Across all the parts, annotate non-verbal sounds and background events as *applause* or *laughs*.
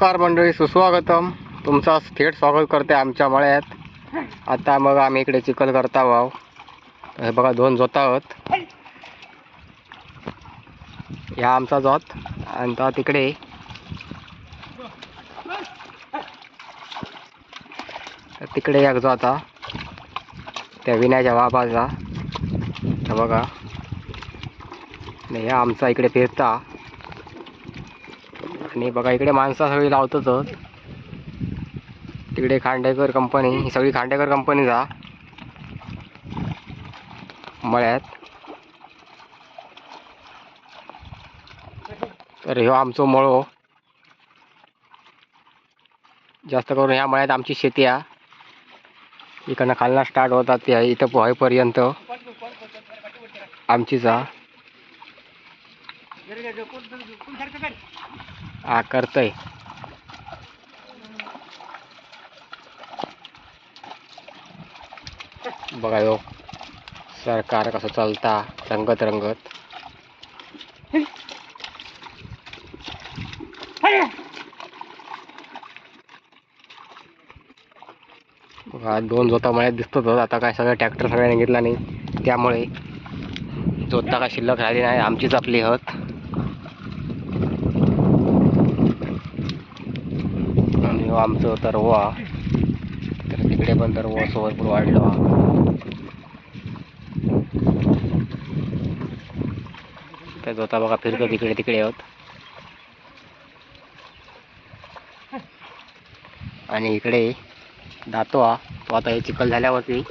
नमस्कार मंडळी सुस्वागतम. तुमचा थेट स्वागत करते आमच्या मळ्यात. आता मग आम्ही इकडे चिखल करता आहो हे बघा दोन जोत आहोत. ह्या आमचा जोत आणि तो तिकडे. तिकडे एक जो आता त्या विनायच्या बाबाचा. बघा. हे ह्या आमचा इकडे फिरता. आणि बघा इकडे माणसं सगळी लावतच. तिकडे खांडेकर कंपनी ही सगळी खांडेकर कंपनीचा मळ्यात. तर ह्यो आमचो मळो. जास्त करून ह्या मळ्यात आमची शेती आहे इकडनं खालना स्टार्ट होतात ते इथं पोहायपर्यंत आमचीच हा हा करतोय. बघा यो सरकार कसं चालता रंगत रंगत. बघा दोन जोता मळ्यात दिसतोच आता काय सगळं ट्रॅक्टर सगळ्यांनी घेतला नाही. त्यामुळे जोता काय शिल्लक राहिली नाही. आमचीच आपली हत. आमचं दरवा तर तिकडे पण तरवा सोबत भरपूर वाढलो. हा. तर जोता बघा फिरतो तिकडे तिकडे होत. आणि इकडे दातो तो आता हे चिखल झाल्यावरती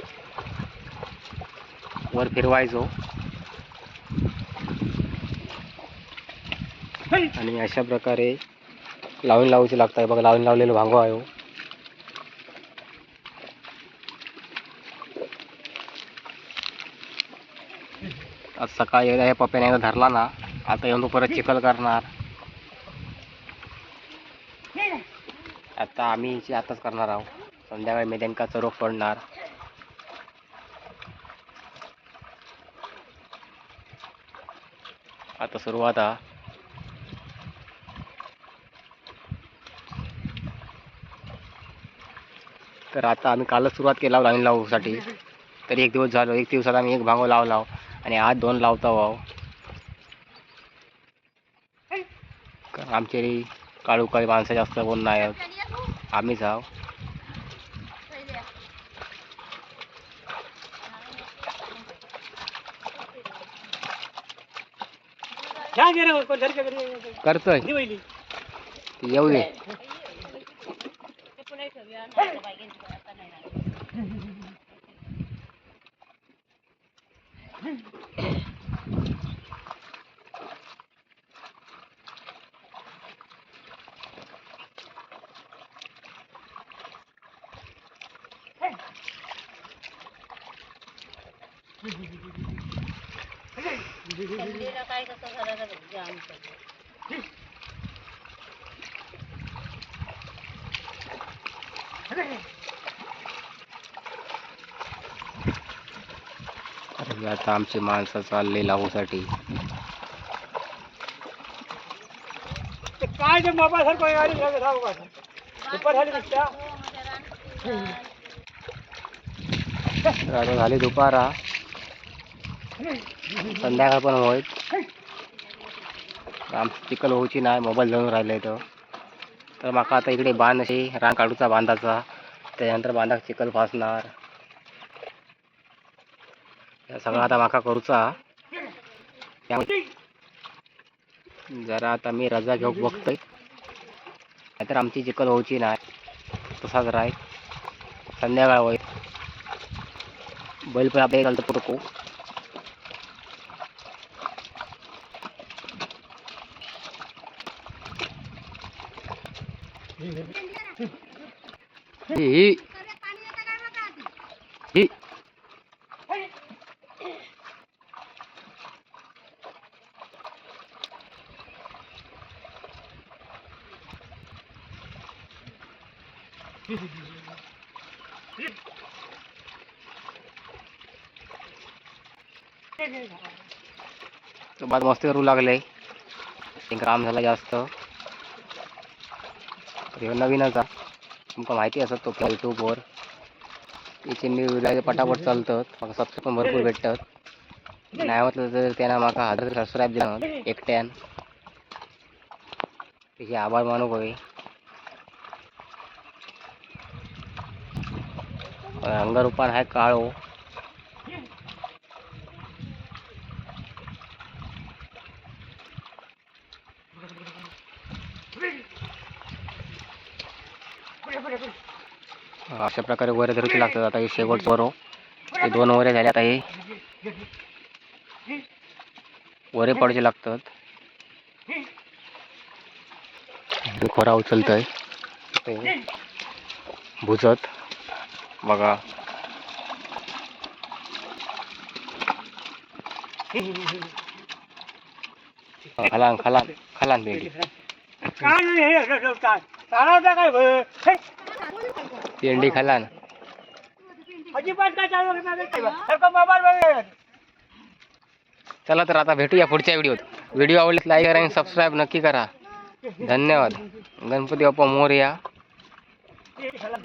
वर फिरवायचो. आणि अशा प्रकारे लावून लावूची आहे बघा लावून लावलेलं भांगो आहे आज सकाळी एकदा हे पप्प्याने एकदा धरला ना आता येऊन तो परत चिखल करणार. आता आम्ही आताच करणार आहोत. संध्याकाळी मी त्यांना चरोक पडणार. आता सुरुवात हा. तर आता आम्ही कालच सुरुवात केला लाईन लावूसाठी तरी एक दिवस झालो एक दिवसात आम्ही एक भांगो लावला आणि आज दोन लावता वाव आमचे काळू काळी माणसं जास्त कोण नाही आहेत. आम्हीच आहो करतोय. येऊ दे. काय कसं झालं बघ आमचं आता आमची माणसं चालले लावूसाठी काय ते गाडी दुपार झाली दुपारा. संध्याकाळ पण होईल. आमची चिखल होऊची नाही मोबाईल जाऊन राहिले तर तर म्हाका आता इकडे बांध अशी रान काढूचा बांधाचा. त्याच्यानंतर बांधाक चिखल फासणार. सगळं आता माका करूचा. जरा आता मी रजा घेऊ बघतोय. नाहीतर आमची चिखल होऊची नाही. तसाच राय संध्याकाळ होईल. बैल पण आपल्याला चालतं पुरको ही ही ही तो बाद मस्ती करू लागले. काम झालं जास्त. ह्यो नवीनच हा तुमका माहिती असत तो युट्यूबवर तिचे मी व्हिडिओ पटापट चालतात. म्हाका सबस्क्राईब पण भरपूर भेटतात. नाही म्हटलं तर त्यानं म्हाका हजार सबस्क्राईब दिला एकट्यान तिचे आभार मानू होय रंगरूपान आहे काळो. अशा प्रकारे वरे धरूचे लागतात. आता हे शेवटचं वरो हो. हे. दोन वरे झाले. आता हे वरे पडचे लागतात. खोरा उचलत आहे भुजत. बघा. खलान खलान खलान बेडी काय मोबाईल बघायला. चला तर आता भेटूया पुढच्या व्हिडिओत. व्हिडिओ आवडल्यास लाईक करा आणि सबस्क्राईब नक्की करा. धन्यवाद. गणपती बाप्पा मोरया खाला.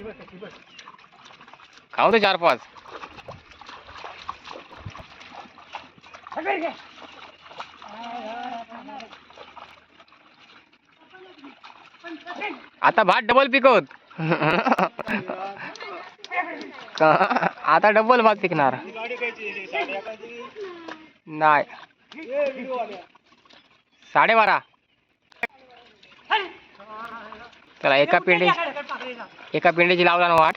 खाऊ दे चार पाच. आता भात डबल पिकवत. *laughs* आता डबल भाग टिकणार. नाही. साडेबारा. चला एका पिंडी एका पिंडीची लावला ना वाट.